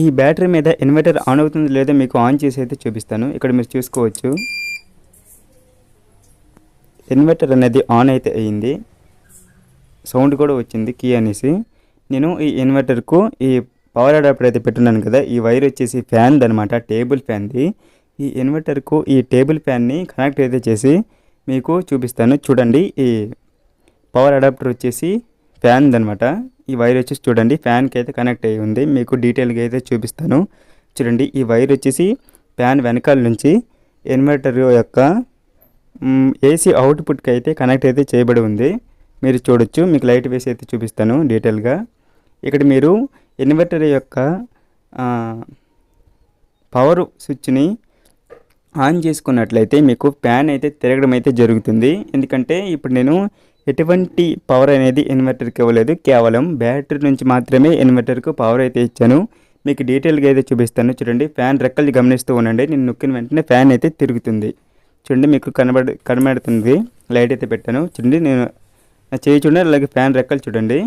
ఈ బ్యాటరీ మీద inverter on అవుతుంది లేదో మీకు ఆన్ చేసి అయితే చూపిస్తాను. ఇక్కడ మీరు చూసుకోవచ్చు. ఇన్వర్టర్ అనేది ఆన్ అయితే అయ్యింది సౌండ్ కూడా వచ్చింది కీ అనేసి. నేను ఈ ఇన్వర్టర్కు ఈ పవర్ అడాప్టర్ అయితే పెట్టున్నాను కదా ఈ వైర్ వచ్చేసి ఫ్యాన్ అనమాట టేబుల్ ఫ్యాన్ది. ఈ ఇన్వర్టర్కు ఈ టేబుల్ ఫ్యాన్ని కనెక్ట్ అయితే చేసి మీకు చూపిస్తాను. చూడండి ఈ పవర్ అడాప్టర్ వచ్చేసి ఫ్యాన్ అనమాట ఈ వైర్ వచ్చేసి చూడండి ఫ్యాన్కి అయితే కనెక్ట్ అయ్యి ఉంది. మీకు డీటెయిల్గా అయితే చూపిస్తాను. చూడండి ఈ వైర్ వచ్చేసి ఫ్యాన్ వెనకాల నుంచి ఇన్వర్టర్ యొక్క ఏసీ అవుట్పుట్కి అయితే కనెక్ట్ అయితే చేయబడి ఉంది. మీరు చూడొచ్చు మీకు లైట్ వేసి అయితే చూపిస్తాను డీటెయిల్గా ఇక్కడ మీరు ఇన్వర్టర్ యొక్క పవర్ స్విచ్ని ఆన్ చేసుకున్నట్లయితే మీకు ఫ్యాన్ అయితే తిరగడం అయితే జరుగుతుంది. ఎందుకంటే ఇప్పుడు నేను ఎటువంటి పవర్ అనేది ఇన్వర్టర్కి ఇవ్వలేదు. కేవలం బ్యాటరీ నుంచి మాత్రమే ఇన్వర్టర్కు పవర్ అయితే ఇచ్చాను. మీకు డీటెయిల్గా అయితే చూపిస్తాను. చూడండి ఫ్యాన్ రెక్కలు గమనిస్తూ ఉండండి. నేను నొక్కిన వెంటనే ఫ్యాన్ అయితే తిరుగుతుంది. చూడండి మీకు కనబడ కనబడుతుంది. లైట్ అయితే పెట్టాను. చూడండి నేను నా చేయి చూడండి అలాగే ఫ్యాన్ రెక్కలు చూడండి.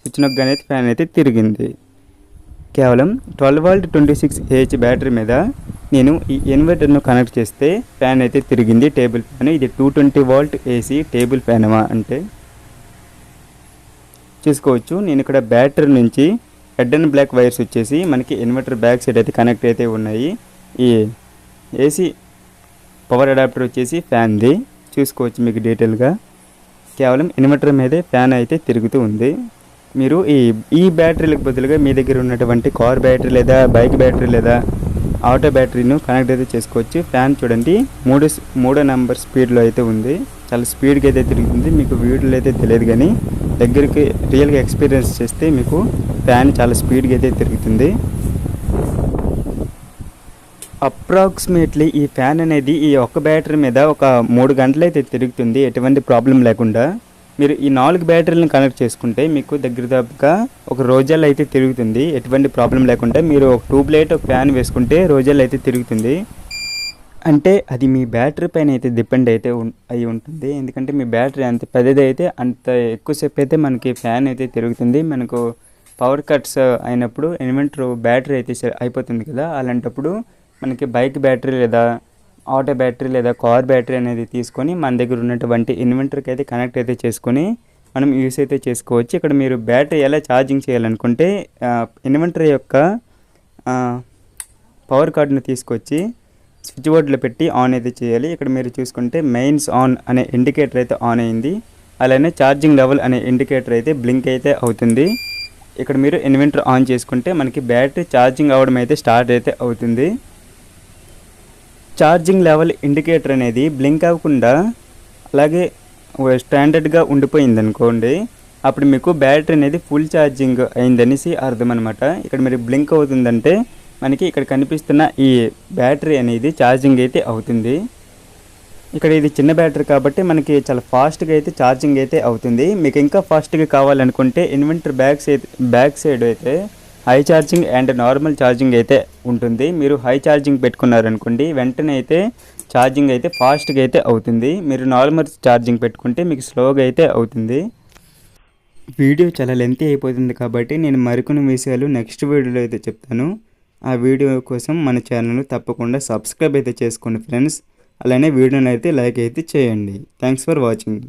స్విచ్ నొక్కగానే అయితే ఫ్యాన్ అయితే తిరిగింది. కేవలం twelve volt twenty six AH battery మీద నేను ఈ ఇన్వర్టర్ను కనెక్ట్ చేస్తే ఫ్యాన్ అయితే తిరిగింది టేబుల్ ఫ్యాన్. ఇది two twenty volt AC table ఫ్యానమా అంటే? చూసుకోవచ్చు. నేను ఇక్కడ బ్యాటరీ నుంచి రెడ్ అండ్ బ్లాక్ వైర్స్ వచ్చేసి మనకి ఇన్వర్టర్ బ్యాక్ సైడ్ అయితే కనెక్ట్ అయితే ఉన్నాయి. ఈ ఏసీ పవర్ అడాప్టర్ వచ్చేసి ఫ్యాన్ది. చూసుకోవచ్చు మీకు డీటెయిల్గా. కేవలం ఇన్వర్టర్ మీదే ఫ్యాన్ అయితే తిరుగుతూ ఉంది. మీరు ఈ ఈ బ్యాటరీలకు బదులుగా మీ దగ్గర ఉన్నటువంటి కార్ బ్యాటరీ లేదా బైక్ బ్యాటరీ లేదా ఆటో బ్యాటరీను కనెక్ట్ అయితే చేసుకోవచ్చు. ఫ్యాన్ చూడండి మూడు మూడో నెంబర్ స్పీడ్లో అయితే ఉంది. చాలా స్పీడ్గా అయితే తిరుగుతుంది. మీకు వీడియోలో అయితే తెలియదు కానీ దగ్గరికి రియల్గా ఎక్స్పీరియన్స్ చేస్తే మీకు ఫ్యాన్ చాలా స్పీడ్గా అయితే తిరుగుతుంది. అప్రాక్సిమేట్లీ ఈ ఫ్యాన్ అనేది ఈ ఒక్క బ్యాటరీ మీద ఒక మూడు గంటలు అయితే తిరుగుతుంది. ఎటువంటి ప్రాబ్లం లేకుండా. మీరు ఈ నాలుగు బ్యాటరీలను కనెక్ట్ చేసుకుంటే మీకు దగ్గర దగ్గరగా ఒక రోజాలు అయితే తిరుగుతుంది. ఎటువంటి ప్రాబ్లం లేకుండా మీరు ఒక ట్యూబ్ లైట్ ఒక ఫ్యాన్ వేసుకుంటే రోజాలు అయితే తిరుగుతుంది. అంటే అది మీ బ్యాటరీ పైన అయితే డిపెండ్ అయితే అయి ఉంటుంది. ఎందుకంటే మీ బ్యాటరీ అంత పెద్దది అయితే అంత ఎక్కువసేపు అయితే మనకి ఫ్యాన్ అయితే తిరుగుతుంది. మనకు పవర్ కట్స్ అయినప్పుడు ఇన్వెంటర్ బ్యాటరీ అయితే అయిపోతుంది కదా. అలాంటప్పుడు మనకి బైక్ బ్యాటరీ లేదా ఆటో బ్యాటరీ లేదా కార్ బ్యాటరీ అనేది తీసుకొని మన దగ్గర ఉన్నటువంటి ఇన్వెంటర్కి అయితే కనెక్ట్ అయితే చేసుకొని మనం యూస్ అయితే చేసుకోవచ్చు. ఇక్కడ మీరు బ్యాటరీ ఎలా ఛార్జింగ్ చేయాలనుకుంటే ఇన్వెంటర్ యొక్క పవర్ కార్డును తీసుకొచ్చి స్విచ్ బోర్డులో పెట్టి ఆన్ అయితే చేయాలి. ఇక్కడ మీరు చూసుకుంటే మెయిన్స్ ఆన్ అనే ఇండికేటర్ అయితే ఆన్ అయింది. అలానే ఛార్జింగ్ లెవెల్ అనే ఇండికేటర్ అయితే బ్లింక్ అయితే అవుతుంది. ఇక్కడ మీరు ఇన్వెంటర్ ఆన్ చేసుకుంటే మనకి బ్యాటరీ ఛార్జింగ్ అవ్వడం అయితే స్టార్ట్ అయితే అవుతుంది. ఛార్జింగ్ లెవెల్ ఇండికేటర్ అనేది బ్లింక్ అవ్వకుండా అలాగే స్టాండర్డ్గా ఉండిపోయింది అనుకోండి అప్పుడు మీకు బ్యాటరీ అనేది ఫుల్ ఛార్జింగ్ అయిందనేసి అర్థం అనమాట ఇక్కడ మీరు బ్లింక్ అవుతుందంటే మనకి ఇక్కడ కనిపిస్తున్న ఈ బ్యాటరీ అనేది ఛార్జింగ్ అయితే అవుతుంది. ఇక్కడ ఇది చిన్న బ్యాటరీ కాబట్టి మనకి చాలా ఫాస్ట్గా అయితే ఛార్జింగ్ అయితే అవుతుంది. మీకు ఇంకా ఫాస్ట్గా కావాలనుకుంటే inverter back side back side అయితే high charging and normal charging అయితే ఉంటుంది. మీరు హై ఛార్జింగ్ పెట్టుకున్నారనుకోండి వెంటనే అయితే ఛార్జింగ్ అయితే ఫాస్ట్గా అయితే అవుతుంది. మీరు నార్మల్ ఛార్జింగ్ పెట్టుకుంటే మీకు స్లోగా అయితే అవుతుంది. వీడియో చాలా లెంతీ అయిపోతుంది కాబట్టి నేను మరికొన్ని విషయాలు నెక్స్ట్ వీడియోలో అయితే చెప్తాను. ఆ వీడియో కోసం మన ఛానల్ను తప్పకుండా సబ్స్క్రైబ్ అయితే చేసుకోండి ఫ్రెండ్స్ అలానే వీడియోని అయితే లైక్ అయితే చేయండి. Thanks for watching